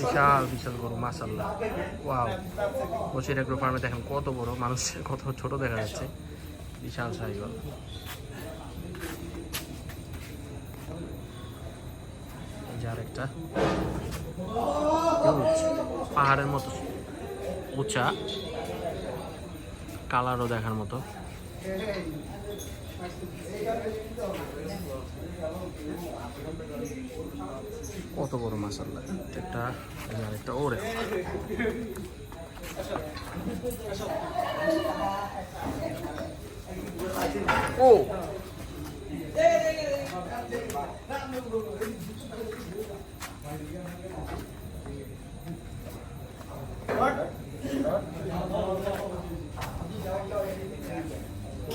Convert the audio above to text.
বিশাল বিশাল বড় মাসাল্লাহ wow. Basir agro ফার্মে দেখেন কত বড় মানুষ কত ছোট দেখা যাচ্ছে। বিশাল সাইগল এই যে আরেকটা। Huge, পাহাড়ের মতো। উঁচা। কালারও দেখার মতো। কত বড় মাসাল্লাহ একটা এই যে আরেকটা ওরে ও